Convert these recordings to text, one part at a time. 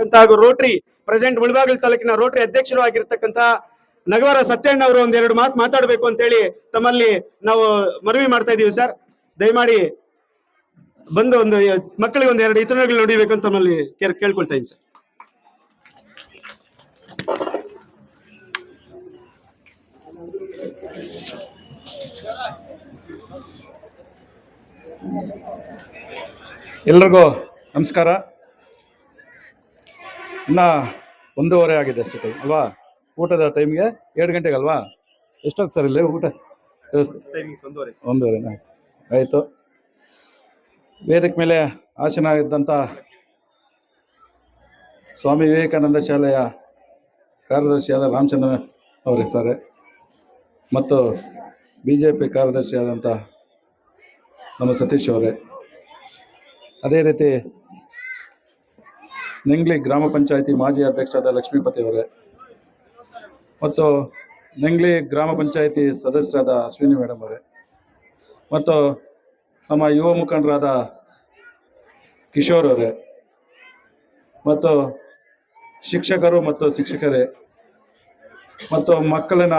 ಅಂತ ಹಾಗೂ Rotary, present Mulbagal ತಾಲೂಕಿನ ರೋಟರಿ ಅಧ್ಯಕ್ಷರು ಆಗಿರ್ತಕ್ಕಂತ ನಗವರ ಸತ್ಯಣ್ಣ ಅವರು ಒಂದೆರಡು ಮಾತು ಮಾತಾಡಬೇಕು ಅಂತೇಳಿ ತಮ್ಮಲ್ಲಿ ನಾವು ಮನವಿ ಮಾಡ್ತಾ ಇದೀವಿ ಸರ್. ದಯಮಾಡಿ ಬಂದು ಒಂದು, ಮಕ್ಕಳಿಗೆ ಒಂದು ಎರಡು ಇತರಗಳು ನೋಡಿಬೇಕು ಅಂತ ತಮ್ಮಲ್ಲಿ ಕೇಳ್- ಕೇಳ್ಕೊಳ್ತಾ ಇದ್ದೀನಿ ಸರ್. ಎಲ್ರಿಗೂ ನಮಸ್ಕಾರ. ಇನ್ನ ಒಂದೂವರೆ ಆಗಿದೆ ಅಷ್ಟು ಟೈಮ್ ಅಲ್ವಾ? ಊಟದ ಟೈಮ್ಗೆ ಎರಡು ಗಂಟೆಗೆ ಅಲ್ವಾ? ಎಷ್ಟೊತ್ತು ಸರ್ ಇಲ್ಲಿ ಊಟ? ವ್ಯವಸ್ಥೆ? ಒಂದೂವರೆನಾ ಆಯಿತು. ವೇದಿಕೆ ಮೇಲೆ ಆಸನ ಇದ್ದಂಥ ಸ್ವಾಮಿ ವಿವೇಕಾನಂದ ಶಾಲೆಯ ಕಾರ್ಯದರ್ಶಿಯಾದ ರಾಮಚಂದ್ರ ಅವರೇ ಸರ್. ಮತ್ತು ಬಿ ಜೆ ಪಿ ಕಾರ್ಯದರ್ಶಿಯಾದಂಥ ನಮ್ಮ ಸತೀಶ್ ಅವರೇ. ಅದೇ ರೀತಿ ನೆಂಗ್ಲಿ ಗ್ರಾಮ ಪಂಚಾಯಿತಿ ಮಾಜಿ ಅಧ್ಯಕ್ಷರಾದ ಲಕ್ಷ್ಮೀಪತಿ ಅವರೇ. ಮತ್ತು ನೆಂಗ್ಲಿ ಗ್ರಾಮ ಪಂಚಾಯಿತಿ ಸದಸ್ಯರಾದ ಅಶ್ವಿನಿ ಮೇಡಮ್ ಅವರೇ. ಮತ್ತು ನಮ್ಮ ಯುವ ಮುಖಂಡರಾದ ಕಿಶೋರ್ ಅವರೇ. ಮತ್ತು ಶಿಕ್ಷಕರು ಮತ್ತು ಶಿಕ್ಷಕರೇ. ಮತ್ತು ಮಕ್ಕಳಿನ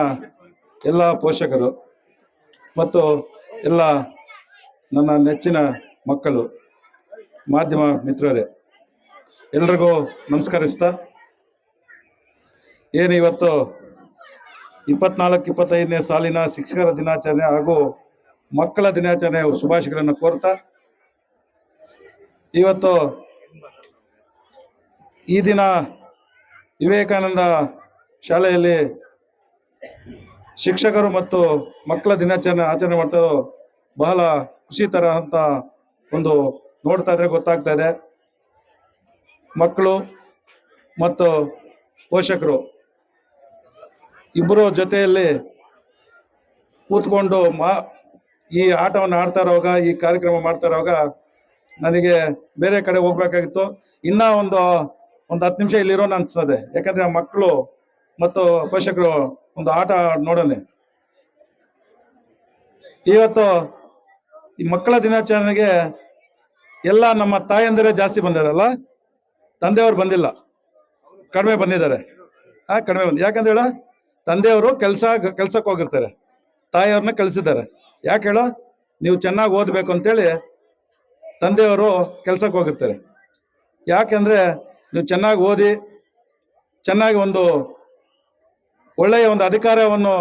ಎಲ್ಲ ಪೋಷಕರು. ಮತ್ತು ಎಲ್ಲ ನನ್ನ ನೆಚ್ಚಿನ ಮಕ್ಕಳು, ಮಾಧ್ಯಮ ಮಿತ್ರರೇ. ಎಲ್ರಿಗೂ ನಮಸ್ಕರಿಸ್ತಾ. ಏನು ಇವತ್ತು ಇಪ್ಪತ್ನಾಲ್ಕು, ಇಪ್ಪತ್ತೈದನೇ ಸಾಲಿನ ಶಿಕ್ಷಕರ ದಿನಾಚರಣೆ ಹಾಗೂ ಮಕ್ಕಳ ದಿನಾಚರಣೆ ಶುಭಾಶಯಗಳನ್ನು ಕೋರ್ತಾ. ಇವತ್ತು ಈ ದಿನ ವಿವೇಕಾನಂದ ಶಾಲೆಯಲ್ಲಿ ಶಿಕ್ಷಕರು ಮತ್ತು ಮಕ್ಕಳ ದಿನಾಚರಣೆ ಆಚರಣೆ ಮಾಡ್ತಾ ಬಹಳ ಖುಷಿ ತರ ಅಂತ ಒಂದು ನೋಡ್ತಾ ಇದ್ರೆ ಗೊತ್ತಾಗ್ತಾ ಇದೆ. ಮಕ್ಕಳು ಮತ್ತು ಪೋಷಕರು ಇಬ್ಬರು ಜೊತೆಯಲ್ಲಿ ಕೂತ್ಕೊಂಡು ಮಾ ಈ ಆಟವನ್ನು ಆಡ್ತಾ ಇರೋವಾಗ, ಈ ಕಾರ್ಯಕ್ರಮ ಮಾಡ್ತಾ ಇರೋವಾಗ ನನಗೆ ಬೇರೆ ಕಡೆ ಹೋಗ್ಬೇಕಾಗಿತ್ತು. ಇನ್ನ ಒಂದು ಒಂದು ಹತ್ತು ನಿಮಿಷ ಇಲ್ಲಿರೋಣ ಅನ್ಸ್ತದೆ. ಯಾಕಂದ್ರೆ ಮಕ್ಕಳು ಮತ್ತು ಪೋಷಕರು ಒಂದು ಆಟ ನೋಡೋಣ. ಇವತ್ತು ಈ ಮಕ್ಕಳ ದಿನಾಚರಣೆಗೆ ಎಲ್ಲ ನಮ್ಮ ತಾಯಂದಿರೇ ಜಾಸ್ತಿ ಬಂದಿರಲ್ಲ ತಂದೆಯವರು ಬಂದಿಲ್ಲ. ಕಡಿಮೆ ಬಂದಿದ್ದಾರೆ. ಆ ಕಡಿಮೆ ಬಂದ ಯಾಕಂದ್ರೆ ಹೇಳ? ತಂದೆಯವರು ಕೆಲಸ ಕೆಲ್ಸಕ್ಕೆ ಹೋಗಿರ್ತಾರೆ. ತಾಯಿಯವ್ರನ್ನ ಕಳಿಸಿದ್ದಾರೆ. ಯಾಕೆ ಹೇಳ? ನೀವು ಚೆನ್ನಾಗಿ ಓದಬೇಕು ಅಂತೇಳಿ ತಂದೆಯವರು ಕೆಲ್ಸಕ್ಕೆ ಹೋಗಿರ್ತಾರೆ. ಯಾಕೆಂದ್ರೆ ನೀವು ಚೆನ್ನಾಗಿ ಓದಿ, ಚೆನ್ನಾಗಿ ಒಂದು ಒಳ್ಳೆಯ ಒಂದು ಅಧಿಕಾರವನ್ನು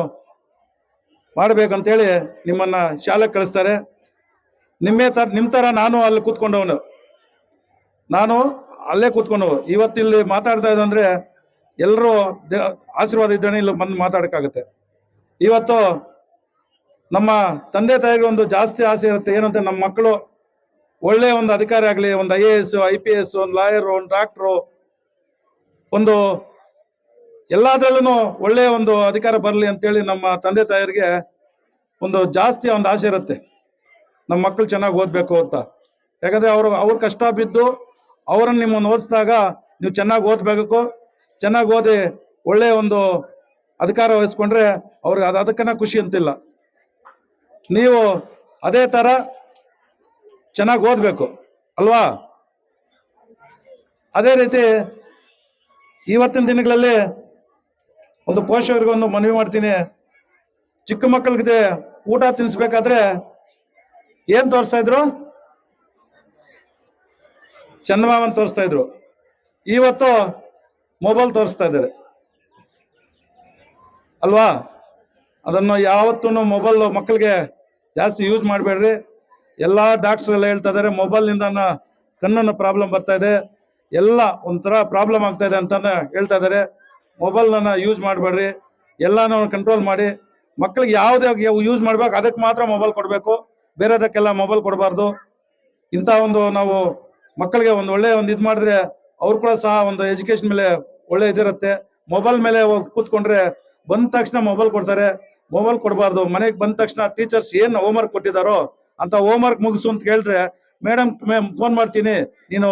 ಮಾಡಬೇಕಂತೇಳಿ ನಿಮ್ಮನ್ನ ಶಾಲೆಗೆ ಕಳಿಸ್ತಾರೆ. ನಿಮ್ಮೇ ತರ ನಿಮ್ಮ ಥರ ನಾನು ಅಲ್ಲಿ ಕೂತ್ಕೊಂಡವನು. ನಾನು ಅಲ್ಲೇ ಕೂತ್ಕೊಂಡು ಇವತ್ತಿಲ್ಲಿ ಮಾತಾಡ್ತಾ ಇದ್ದಂದ್ರೆ ಎಲ್ಲರೂ ಆಶೀರ್ವಾದ ಇದ್ದಾನೆ ಇಲ್ಲಿ ಬಂದು ಮಾತಾಡೋಕ್ಕಾಗುತ್ತೆ. ಇವತ್ತು ನಮ್ಮ ತಂದೆ ತಾಯಿಗೆ ಒಂದು ಜಾಸ್ತಿ ಆಸೆ ಇರುತ್ತೆ. ಏನಂತ ನಮ್ಮ ಮಕ್ಕಳು ಒಳ್ಳೆ ಒಂದು ಅಧಿಕಾರಿ ಆಗಲಿ, ಒಂದು I A S, I P S, ಒಂದು ಲಾಯರು, ಒಂದು ಡಾಕ್ಟ್ರು, ಒಂದು ಎಲ್ಲದರಲ್ಲೂ ಒಳ್ಳೆಯ ಒಂದು ಅಧಿಕಾರ ಬರಲಿ ಅಂತೇಳಿ ನಮ್ಮ ತಂದೆ ತಾಯಿಯರಿಗೆ ಒಂದು ಜಾಸ್ತಿ ಒಂದು ಆಸೆ ಇರುತ್ತೆ. ನಮ್ಮ ಮಕ್ಕಳು ಚೆನ್ನಾಗಿ ಓದಬೇಕು ಅಂತ. ಯಾಕಂದ್ರೆ ಅವರು, ಅವ್ರ ಕಷ್ಟ ಬಿದ್ದು ಅವರನ್ನು ನಿಮ್ಮನ್ನು ಓದಿಸಿದಾಗ ನೀವು ಚೆನ್ನಾಗಿ ಓದಬೇಕು. ಚೆನ್ನಾಗಿ ಓದಿ ಒಳ್ಳೆಯ ಒಂದು ಅಧಿಕಾರ ವಹಿಸ್ಕೊಂಡ್ರೆ ಅವ್ರಿಗೆ ಅದು ಅದಕ್ಕನ್ನ ಖುಷಿ ಅಂತಿಲ್ಲ. ನೀವು ಅದೇ ಥರ ಚೆನ್ನಾಗಿ ಓದಬೇಕು, ಅಲ್ವಾ? ಅದೇ ರೀತಿ ಇವತ್ತಿನ ದಿನಗಳಲ್ಲಿ ಒಂದು ಪೋಷಕರಿಗೆ ಒಂದು ಮನವಿ ಮಾಡ್ತೀನಿ. ಚಿಕ್ಕ ಮಕ್ಕಳಿಗೆ ಊಟ ತಿನ್ನಿಸ್ಬೇಕಾದ್ರೆ ಏನು ತೋರಿಸ್ತಾ ಇದ್ರು? ಚಂದಮಾಮನ್ ತೋರಿಸ್ತಾ ಇದ್ರು. ಇವತ್ತು ಮೊಬೈಲ್ ತೋರಿಸ್ತಾ ಇದ್ದಾರೆ. ಅಲ್ವಾ? ಅದನ್ನು ಯಾವತ್ತೂ ಮೊಬೈಲ್ ಮಕ್ಕಳಿಗೆ ಜಾಸ್ತಿ ಯೂಸ್ ಮಾಡಬೇಡ್ರಿ. ಎಲ್ಲ ಡಾಕ್ಟರ್ ಎಲ್ಲ ಹೇಳ್ತಾ ಇದ್ದಾರೆ ಮೊಬೈಲ್ನಿಂದ ಕಣ್ಣನ್ನು ಪ್ರಾಬ್ಲಮ್ ಬರ್ತಾ ಇದೆ. ಎಲ್ಲ ಒಂಥರ ಪ್ರಾಬ್ಲಮ್ ಆಗ್ತಾ ಇದೆ ಅಂತ ಹೇಳ್ತಾ ಇದ್ದಾರೆ. ಮೊಬೈಲ್ನ ಯೂಸ್ ಮಾಡಬೇಡ್ರಿ. ಎಲ್ಲಾನು ಕಂಟ್ರೋಲ್ ಮಾಡಿ. ಮಕ್ಕಳಿಗೆ ಯಾವುದೇ ಯೂಸ್ ಮಾಡ್ಬೇಕು, ಅದಕ್ಕೆ ಮಾತ್ರ ಮೊಬೈಲ್ ಕೊಡಬೇಕು. ಬೇರೆದಕ್ಕೆಲ್ಲ ಮೊಬೈಲ್ ಕೊಡಬಾರ್ದು. ಇಂಥ ಒಂದು ನಾವು ಮಕ್ಕಳಿಗೆ ಒಂದು ಒಳ್ಳೆ ಒಂದು ಇದು ಮಾಡಿದ್ರೆ ಅವ್ರು ಕೂಡ ಸಹ ಒಂದು ಎಜುಕೇಶನ್ ಮೇಲೆ ಒಳ್ಳೆ ಇದಿರುತ್ತೆ ಮೊಬೈಲ್ ಮೇಲೆ ಕೂತ್ಕೊಂಡ್ರೆ ಬಂದ ತಕ್ಷಣ ಮೊಬೈಲ್ ಕೊಡ್ತಾರೆ. ಮೊಬೈಲ್ ಕೊಡಬಾರ್ದು. ಮನೆಗೆ ಬಂದ ತಕ್ಷಣ ಟೀಚರ್ಸ್ ಏನು ಹೋಮ್ವರ್ಕ್ ಕೊಟ್ಟಿದ್ದಾರೋ ಅಂತ ಹೋಮ್ವರ್ಕ್ ಮುಗಿಸು ಅಂತ ಕೇಳಿದ್ರೆ ಮೇಡಮ್ ಫೋನ್ ಮಾಡ್ತೀನಿ. ನೀನು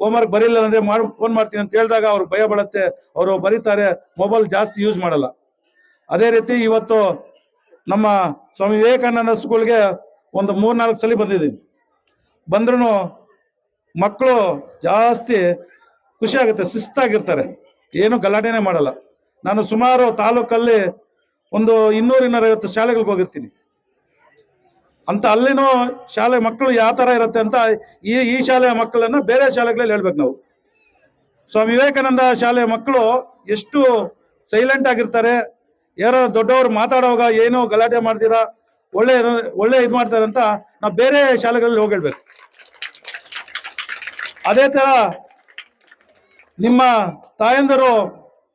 ಹೋಮ್ವರ್ಕ್ ಬರೀಲ್ಲ ಅಂದ್ರೆ ಮಾಡಿ ಫೋನ್ ಮಾಡ್ತೀನಿ. ಅಂತ ಹೇಳಿದಾಗ ಅವ್ರು ಭಯ ಬೀಳುತ್ತೆ ಅವರು ಬರೀತಾರೆ ಮೊಬೈಲ್ ಜಾಸ್ತಿ ಯೂಸ್ ಮಾಡಲ್ಲ. ಅದೇ ರೀತಿ ಇವತ್ತು ನಮ್ಮ ಸ್ವಾಮಿ ವಿವೇಕಾನಂದ ಸ್ಕೂಲ್ಗೆ ಒಂದು ಮೂರ್ನಾಲ್ಕು ಸಲ ಬಂದಿದ್ದೀನಿ. ಬಂದ್ರೂ ಮಕ್ಕಳು ಜಾಸ್ತಿ ಖುಷಿ ಆಗುತ್ತೆ, ಶಿಸ್ತಾಗಿರ್ತಾರೆ. ಏನು ಗಲಾಟೆನೇ ಮಾಡಲ್ಲ. ನಾನು ಸುಮಾರು ತಾಲೂಕಲ್ಲಿ ಒಂದು ಇನ್ನೂರ ಇನ್ನೂರೈವತ್ತು ಶಾಲೆಗಳಿಗೆ ಹೋಗಿರ್ತೀನಿ. ಅಂತ ಅಲ್ಲಿನೂ ಶಾಲೆ ಮಕ್ಕಳು ಯಾವ ಥರ ಇರುತ್ತೆ ಅಂತ ಈ ಈ ಶಾಲೆಯ ಮಕ್ಕಳನ್ನ ಬೇರೆ ಶಾಲೆಗಳಲ್ಲಿ ಹೇಳ್ಬೇಕು ನಾವು. ಸ್ವಾಮಿ ವಿವೇಕಾನಂದ ಶಾಲೆಯ ಮಕ್ಕಳು ಎಷ್ಟು ಸೈಲೆಂಟ್ ಆಗಿರ್ತಾರೆ, ಯಾರೋ ದೊಡ್ಡವರು ಮಾತಾಡೋವಾಗ ಏನೋ ಗಲಾಟೆ ಮಾಡ್ತೀರಾ, ಒಳ್ಳೆ ಒಳ್ಳೆ ಇದು ಮಾಡ್ತಾರೆ ಅಂತ ನಾವು ಬೇರೆ ಶಾಲೆಗಳಲ್ಲಿ ಹೋಗಿ ಹೇಳ್ಬೇಕು. ಅದೇ ತರ ನಿಮ್ಮ ತಾಯಂದರು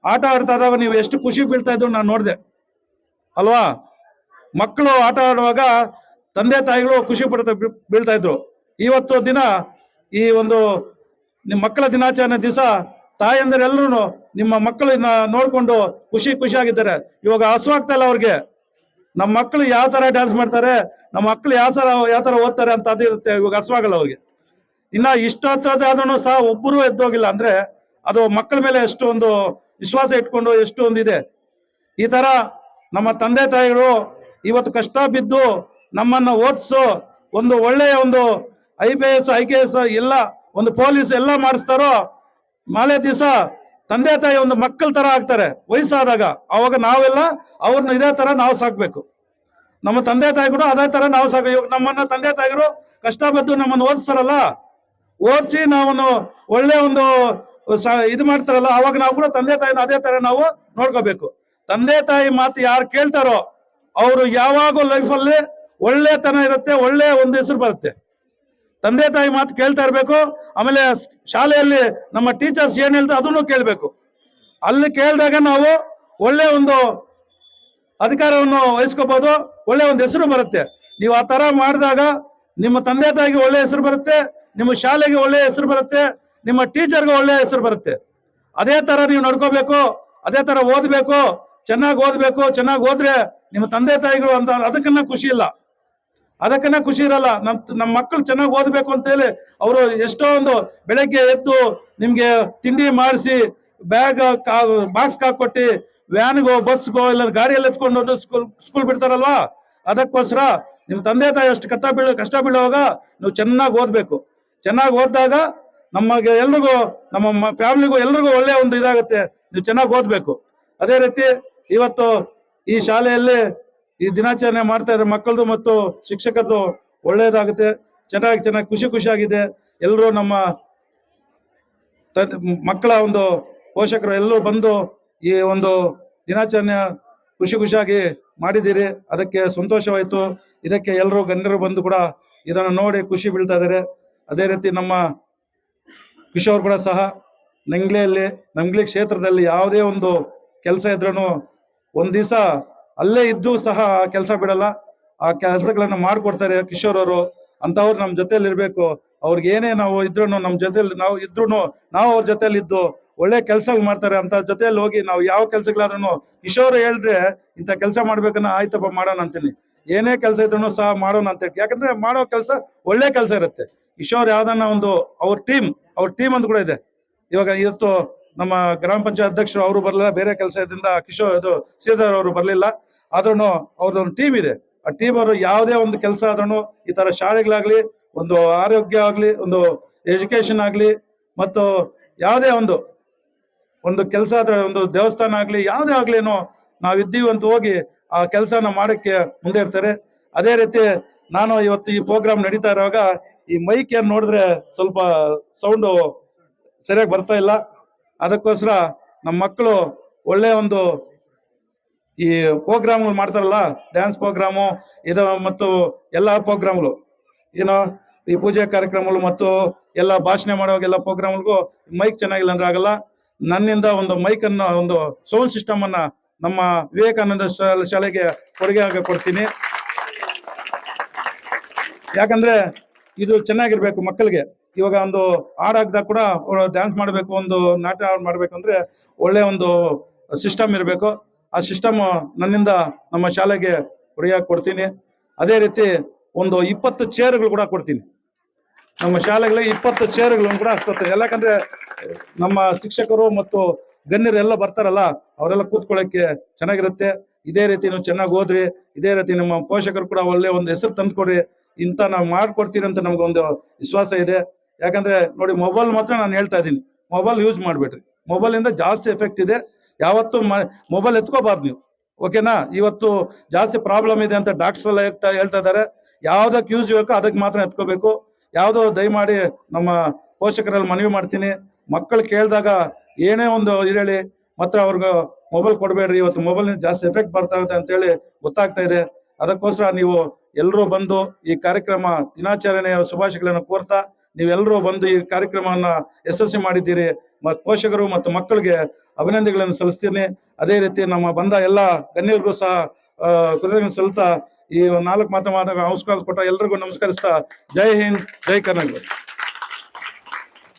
ಆಟ ಆಡ್ತಾ ಇದ್ದಾಗ ನೀವು ಎಷ್ಟು ಖುಷಿ ಬೀಳ್ತಾ ಇದ್ರು ನಾನು ನೋಡಿದೆ. ಅಲ್ವಾ? ಮಕ್ಕಳು ಆಟ ಆಡುವಾಗ ತಂದೆ ತಾಯಿಗಳು ಖುಷಿ ಪಡ್ತಾ ಬೀಳ್- ಬೀಳ್ತಾ ಇದ್ರು. ಇವತ್ತು ದಿನ ಈ ಒಂದು ನಿಮ್ಮ ಮಕ್ಕಳ ದಿನಾಚರಣೆ ದಿವಸ ತಾಯಂದರೆಲ್ಲರೂ ನಿಮ್ಮ ಮಕ್ಕಳನ್ನ ನೋಡ್ಕೊಂಡು ಖುಷಿ ಖುಷಿಯಾಗಿದ್ದಾರೆ ಇವಾಗ ಹಸುವಾಗ್ತಾ ಇಲ್ಲ ಅವ್ರಿಗೆ. ನಮ್ಮ ಮಕ್ಕಳು ಯಾವ ತರ ಡ್ಯಾನ್ಸ್ ಮಾಡ್ತಾರೆ ನಮ್ಮ ಮಕ್ಕಳು ಯಾವ ತರ ಯಾವ ತರ ಓದ್ತಾರೆ ಅಂತ ಅದು ಇರುತ್ತೆ. ಇವಾಗ ಹಸುವಾಗಲ್ಲ ಅವ್ರಿಗೆ. ಇನ್ನ ಇಷ್ಟೊತ್ತಾದ್ರೂ ಸಹ ಒಬ್ಬರು ಎದ್ದೋಗಿಲ್ಲ ಅಂದ್ರೆ ಅದು ಮಕ್ಕಳ ಮೇಲೆ ಎಷ್ಟು ಒಂದು ವಿಶ್ವಾಸ ಇಟ್ಕೊಂಡು ಎಷ್ಟು ಒಂದಿದೆ ಈ ತರ ನಮ್ಮ ತಂದೆ ತಾಯಿಗಳು ಇವತ್ತು ಕಷ್ಟ ಬಿದ್ದು ನಮ್ಮನ್ನ ಓದಿಸು ಒಂದು ಒಳ್ಳೆಯ ಒಂದು I P S, I K S ಎಲ್ಲ ಒಂದು ಪೊಲೀಸ್ ಎಲ್ಲ ಮಾಡಿಸ್ತಾರೋ, ನಾಳೆ ದಿವಸ ತಂದೆ ತಾಯಿ ಒಂದು ಮಕ್ಕಳ ತರ ಆಗ್ತಾರೆ ವಯಸ್ಸಾದಾಗ. ಅವಾಗ ನಾವೆಲ್ಲ ಅವ್ರನ್ನ ಇದೇ ತರ ನಾವು ಸಾಕ್ಬೇಕು. ನಮ್ಮ ತಂದೆ ತಾಯಿಗಳು ಅದೇ ತರ ನಾವು ಸಾಕ ನಮ್ಮನ್ನ ತಂದೆ ತಾಯಿಗಳು ಕಷ್ಟ ಬಿದ್ದು ನಮ್ಮನ್ನು ಓದಿಸ್ತಾರಲ್ಲ ಓದಿಸಿ ನಾವು ಒಳ್ಳೆ ಒಂದು ಇದು ಮಾಡ್ತಾರಲ್ಲ, ಅವಾಗ ನಾವು ಕೂಡ ತಂದೆ ತಾಯಿನ ಅದೇ ತರ ನಾವು ನೋಡ್ಕೋಬೇಕು. ತಂದೆ ತಾಯಿ ಮಾತು ಯಾರು ಕೇಳ್ತಾರೋ, ಅವರು ಯಾವಾಗೂ ಲೈಫಲ್ಲಿ ಒಳ್ಳೆತನ ಇರುತ್ತೆ, ಒಳ್ಳೆ ಒಂದು ಹೆಸರು ಬರುತ್ತೆ. ತಂದೆ ತಾಯಿ ಮಾತು ಕೇಳ್ತಾ ಇರಬೇಕು, ಆಮೇಲೆ ಶಾಲೆಯಲ್ಲಿ ನಮ್ಮ ಟೀಚರ್ಸ್ ಏನ್ ಹೇಳ್ತಾರೆ ಅದನ್ನು ಕೇಳಬೇಕು. ಅಲ್ಲಿ ಕೇಳಿದಾಗ ನಾವು ಒಳ್ಳೆ ಒಂದು ಅಧಿಕಾರವನ್ನು ವಹಿಸ್ಕೋಬಹುದು ಒಳ್ಳೆ ಒಂದು ಹೆಸರು ಬರುತ್ತೆ. ನೀವು ಆ ತರ ಮಾಡಿದಾಗ ನಿಮ್ಮ ತಂದೆ ತಾಯಿಗೆ ಒಳ್ಳೆ ಹೆಸರು ಬರುತ್ತೆ ನಿಮ್ಮ ಶಾಲೆಗೆ ಒಳ್ಳೆ ಹೆಸರು ಬರುತ್ತೆ, ನಿಮ್ಮ ಟೀಚರ್ಗೆ ಒಳ್ಳೆ ಹೆಸರು ಬರುತ್ತೆ. ಅದೇ ತರ ನೀವು ನಡ್ಕೋಬೇಕು, ಅದೇ ತರ ಓದ್ಬೇಕು, ಚೆನ್ನಾಗಿ ಓದ್ಬೇಕು, ಚೆನ್ನಾಗಿ ಓದ್ರೆ ನಿಮ್ಮ ತಂದೆ ತಾಯಿಗಳು ಅಂತ ಅದಕ್ಕನ್ನ ಖುಷಿ ಇಲ್ಲ. ಅದಕ್ಕನ್ನ ಖುಷಿ ಇರಲ್ಲ. ನಮ್ ನಮ್ಮ ಮಕ್ಕಳು ಚೆನ್ನಾಗಿ ಓದ್ಬೇಕು ಅಂತೇಳಿ ಅವರು ಎಷ್ಟೋ ಒಂದು ಬೆಳಗ್ಗೆ ಎದ್ದು ನಿಮ್ಗೆ ತಿಂಡಿ ಮಾಡಿಸಿ, ಬ್ಯಾಗ್ ಬಾಕ್ಸ್ ಹಾಕೊಟ್ಟಿ ವ್ಯಾನ್ಗೋ ಬಸ್ಗೋ ಇಲ್ಲ ಗಾಡಿಯಲ್ಲಿ ಎತ್ಕೊಂಡು ಸ್ಕೂಲ್ ಸ್ಕೂಲ್ ಬಿಡ್ತಾರಲ್ವಾ? ಅದಕ್ಕೋಸ್ಕರ ನಿಮ್ಮ ತಂದೆ ತಾಯಿ ಅಷ್ಟು ಕಷ್ಟ ಬೀಳ, ಕಷ್ಟ ಬೀಳುವಾಗ ನೀವು ಚೆನ್ನಾಗಿ ಓದ್ಬೇಕು. ಚೆನ್ನಾಗಿ ಓದಿದಾಗ ನಮಗೆ ಎಲ್ರಿಗೂ, ನಮ್ಮ ಫ್ಯಾಮಿಲಿಗೂ ಎಲ್ರಿಗೂ ಒಳ್ಳೆಯ ಒಂದು ಇದಾಗುತ್ತೆ. ನೀವು ಚೆನ್ನಾಗಿ ಓದಬೇಕು. ಅದೇ ರೀತಿ ಇವತ್ತು ಈ ಶಾಲೆಯಲ್ಲಿ ಈ ದಿನಾಚರಣೆ ಮಾಡ್ತಾ ಇದ್ರೆ ಮಕ್ಕಳದು ಮತ್ತು ಶಿಕ್ಷಕದ್ದು ಒಳ್ಳೆಯದಾಗುತ್ತೆ. ಚೆನ್ನಾಗಿ ಚೆನ್ನಾಗಿ ಖುಷಿ ಖುಷಿಯಾಗಿದೆ. ಎಲ್ಲರೂ ನಮ್ಮ ಮಕ್ಕಳ ಒಂದು ಪೋಷಕರು ಎಲ್ಲರೂ ಬಂದು ಈ ಒಂದು ದಿನಾಚರಣೆ ಖುಷಿ ಖುಷಿಯಾಗಿ ಮಾಡಿದ್ದೀರಿ. ಅದಕ್ಕೆ ಸಂತೋಷವಾಯಿತು. ಇದಕ್ಕೆ ಎಲ್ಲರೂ ಗಣ್ಯರು ಬಂದು ಕೂಡ ಇದನ್ನು ನೋಡಿ ಖುಷಿ ಬೀಳ್ತಾ ಇದ್ದಾರೆ. ಅದೇ ರೀತಿ ನಮ್ಮ ಕಿಶೋರ್ ಕೂಡ ಸಹ ನಂಗ್ಲೆಯಲ್ಲಿ ನಂಗ್ಲಿ ಕ್ಷೇತ್ರದಲ್ಲಿ ಯಾವುದೇ ಒಂದು ಕೆಲಸ ಇದ್ರೂ ಒಂದು ದಿವಸ ಅಲ್ಲೇ ಇದ್ದು ಸಹ ಕೆಲಸ ಬಿಡಲ್ಲ. ಆ ಕೆಲಸಗಳನ್ನು ಮಾಡಿಕೊಡ್ತಾರೆ ಕಿಶೋರ್ ಅವರು. ಅಂತವ್ರು ನಮ್ಮ ಜೊತೆಯಲ್ಲಿ ಇರಬೇಕು ಅವ್ರಿಗೆ ಏನೇ ನಾವು ಇದ್ರು ನಮ್ಮ ಜೊತೆಯಲ್ಲಿ ನಾವು ಇದ್ರು ನಾವು ಅವ್ರ ಜೊತೆಯಲ್ಲಿ ಇದ್ದು ಒಳ್ಳೆ ಕೆಲಸ ಮಾಡ್ತಾರೆ ಅಂತ ಜೊತೆಯಲ್ಲಿ ಹೋಗಿ ನಾವು ಯಾವ ಕೆಲಸಗಳಾದ್ರೂ ಕಿಶೋರ್ ಹೇಳಿದ್ರೆ ಇಂಥ ಕೆಲಸ ಮಾಡ್ಬೇಕನ್ನ ಆಯ್ತಪ್ಪ ಮಾಡೋಣ ಅಂತೀನಿ. ಏನೇ ಕೆಲಸ ಇದ್ರು ಸಹ ಮಾಡೋಣ ಅಂತ ಯಾಕಂದ್ರೆ ಮಾಡೋ ಕೆಲಸ ಒಳ್ಳೆ ಕೆಲಸ ಇರುತ್ತೆ. ಕಿಶೋರ್ ಯಾವ್ದನ್ನ ಒಂದು ಅವ್ರ ಟೀಮ್ ಅವ್ರ ಟೀಮ್ ಅಂತ ಕೂಡ ಇದೆ. ಇವಾಗ ಇವತ್ತು ನಮ್ಮ ಗ್ರಾಮ ಪಂಚಾಯತ್ ಅಧ್ಯಕ್ಷರು ಅವರು ಬರಲಿಲ್ಲ, ಬೇರೆ ಕೆಲಸದಿಂದ ಕಿಶೋರ್ ಇದು ಶ್ರೀಧರ್ ಅವರು ಬರಲಿಲ್ಲ. ಆದ್ರೂ ಅವ್ರದ್ದೊಂದು ಟೀಮ್ ಇದೆ. ಆ ಟೀಮ್ ಅವರು ಯಾವುದೇ ಒಂದು ಕೆಲಸ ಆದ್ರೂ ಈ ತರ ಶಾಲೆಗಳಾಗ್ಲಿ, ಒಂದು ಆರೋಗ್ಯ ಆಗ್ಲಿ, ಒಂದು ಎಜುಕೇಶನ್ ಆಗ್ಲಿ, ಮತ್ತು ಯಾವುದೇ ಒಂದು ಒಂದು ಕೆಲಸ ಆದ್ರೆ ಒಂದು ದೇವಸ್ಥಾನ ಆಗ್ಲಿ, ಯಾವುದೇ ಆಗ್ಲಿನೂ ನಾವು ಇದ್ದೀವಿ ಅಂತ ಹೋಗಿ ಆ ಕೆಲಸನ ಮಾಡಕ್ಕೆ ಮುಂದೆ ಇರ್ತಾರೆ. ಅದೇ ರೀತಿ ನಾನು ಇವತ್ತು ಈ ಪ್ರೋಗ್ರಾಮ್ ನಡೀತಾ ಇರುವಾಗ ಈ ಮೈಕ್ ಏನ್ ನೋಡಿದ್ರೆ ಸ್ವಲ್ಪ ಸೌಂಡ್ ಸರಿಯಾಗಿ ಬರ್ತಾ ಇಲ್ಲ. ಅದಕ್ಕೋಸ್ಕರ ನಮ್ಮ ಮಕ್ಕಳು ಒಳ್ಳೆ ಒಂದು ಈ ಪ್ರೋಗ್ರಾಮ್ಗಳು ಮಾಡ್ತಾರಲ್ಲ ಡ್ಯಾನ್ಸ್ ಪ್ರೋಗ್ರಾಮು ಇದು ಮತ್ತು ಎಲ್ಲ ಪ್ರೋಗ್ರಾಮ್ಗಳು ಏನೋ ಈ ಪೂಜೆ ಕಾರ್ಯಕ್ರಮಗಳು ಮತ್ತು ಎಲ್ಲ ಭಾಷಣ ಮಾಡುವಾಗ ಎಲ್ಲ ಪ್ರೋಗ್ರಾಮ್ಗಳಿಗೂ ಮೈಕ್ ಚೆನ್ನಾಗಿಲ್ಲ ಅಂದ್ರೆ ಆಗಲ್ಲ. ನನ್ನಿಂದ ಒಂದು ಮೈಕ್ ಒಂದು ಸೌಂಡ್ ಸಿಸ್ಟಮ್ ಅನ್ನ ನಮ್ಮ ವಿವೇಕಾನಂದ ಶಾಲೆಗೆ ಕೊಡುಗೆ ಆಗಿ ಕೊಡ್ತೀನಿ. ಯಾಕಂದ್ರೆ ಇದು ಚೆನ್ನಾಗಿರ್ಬೇಕು ಮಕ್ಕಳಿಗೆ. ಇವಾಗ ಒಂದು ಹಾಡಾಗ್ದಾಗ ಕೂಡ ಡ್ಯಾನ್ಸ್ ಮಾಡಬೇಕು, ಒಂದು ನಾಟ್ಯ ಮಾಡಬೇಕು ಅಂದ್ರೆ ಒಳ್ಳೆ ಒಂದು ಸಿಸ್ಟಮ್ ಇರಬೇಕು. ಆ ಸಿಸ್ಟಮ್ ನನ್ನಿಂದ ನಮ್ಮ ಶಾಲೆಗೆ ಕೊಡುಗೆಯಾಗಿ ಕೊಡ್ತೀನಿ. ಅದೇ ರೀತಿ ಒಂದು ಇಪ್ಪತ್ತು ಚೇರ್ಗಳು ಕೂಡ ಕೊಡ್ತೀನಿ. ನಮ್ಮ ಶಾಲೆಗಳಿಗೆ ಇಪ್ಪತ್ತು ಚೇರ್ಗಳನ್ನು ಕೂಡ ಹಾಕ್ಸುತ್ತೆ ಯಾಕಂದ್ರೆ ನಮ್ಮ ಶಿಕ್ಷಕರು ಮತ್ತು ಗಣ್ಯರು ಎಲ್ಲ ಬರ್ತಾರಲ್ಲ, ಅವರೆಲ್ಲ ಕೂತ್ಕೊಳ್ಳೋಕೆ ಚೆನ್ನಾಗಿರುತ್ತೆ. ಇದೇ ರೀತಿ ನೀವು ಚೆನ್ನಾಗಿ ಓದ್ರಿ, ಇದೇ ರೀತಿ ನಿಮ್ಮ ಪೋಷಕರು ಕೂಡ ಒಳ್ಳೆ ಒಂದು ಹೆಸರು ತಂದ್ಕೊಡ್ರಿ. ಇಂಥ ನಾವು ಮಾಡ್ಕೊಡ್ತೀರಿ ಅಂತ ನಮ್ಗೆ ಒಂದು ವಿಶ್ವಾಸ ಇದೆ. ಯಾಕಂದ್ರೆ ನೋಡಿ ಮೊಬೈಲ್ ಮಾತ್ರ ನಾನು ಹೇಳ್ತಾ ಇದ್ದೀನಿ. ಮೊಬೈಲ್ ಯೂಸ್ ಮಾಡಬೇಡ್ರಿ. ಮೊಬೈಲಿಂದ ಜಾಸ್ತಿ ಎಫೆಕ್ಟ್ ಇದೆ. ಯಾವತ್ತೂ ಮೊಬೈಲ್ ಎತ್ಕೋಬಾರ್ದು ನೀವು. ಓಕೆನಾ ಇವತ್ತು ಜಾಸ್ತಿ ಪ್ರಾಬ್ಲಮ್ ಇದೆ ಅಂತ ಡಾಕ್ಟರ್ಸ್ ಎಲ್ಲ ಹೇಳ್ತಾ ಹೇಳ್ತಾ ಇದ್ದಾರೆ. ಯಾವ್ದಕ್ಕೆ ಯೂಸ್ ಬೇಕೋ ಅದಕ್ಕೆ ಮಾತ್ರ ಎತ್ಕೋಬೇಕು. ಯಾವುದೋ ದಯಮಾಡಿ ನಮ್ಮ ಪೋಷಕರಲ್ಲಿ ಮನವಿ ಮಾಡ್ತೀನಿ. ಮಕ್ಕಳು ಕೇಳಿದಾಗ ಏನೇ ಒಂದು ಹೇಳಿ ಮಾತ್ರ ಅವ್ರಿಗೆ ಮೊಬೈಲ್ ಕೊಡಬೇಡ್ರಿ. ಇವತ್ತು ಮೊಬೈಲ್ ಜಾಸ್ತಿ ಎಫೆಕ್ಟ್ ಬರ್ತಾ ಇದೆ ಅಂತೇಳಿ ಗೊತ್ತಾಗ್ತಾ ಇದೆ. ಅದಕ್ಕೋಸ್ಕರ ನೀವು ಎಲ್ಲರೂ ಬಂದು ಈ ಕಾರ್ಯಕ್ರಮ ದಿನಾಚರಣೆಯ ಶುಭಾಶಯಗಳನ್ನು ಕೋರ್ತಾ ನೀವೆಲ್ಲರೂ ಬಂದು ಈ ಕಾರ್ಯಕ್ರಮವನ್ನ ಯಶಸ್ವಿ ಮಾಡಿದ್ದೀರಿ. ಪೋಷಕರು ಮತ್ತು ಮಕ್ಕಳಿಗೆ ಅಭಿನಂದನೆಗಳನ್ನು ಸಲ್ಲಿಸ್ತೀನಿ. ಅದೇ ರೀತಿ ನಮ್ಮ ಬಂದ ಎಲ್ಲ ಗಣ್ಯರಿಗೂ ಸಹ ಕೃತಜ್ಞತೆ ಸಲ್ತಾ ಈ ನಾಲ್ಕು ಮಾತು ಮಾತಾಗ ಅವಸ್ಕಾರ ಕೊಟ್ಟ ಎಲ್ರಿಗೂ ನಮಸ್ಕರಿಸ್ತಾ. ಜೈ ಹಿಂದ್, ಜೈ ಕರ್ನಾಟಕ.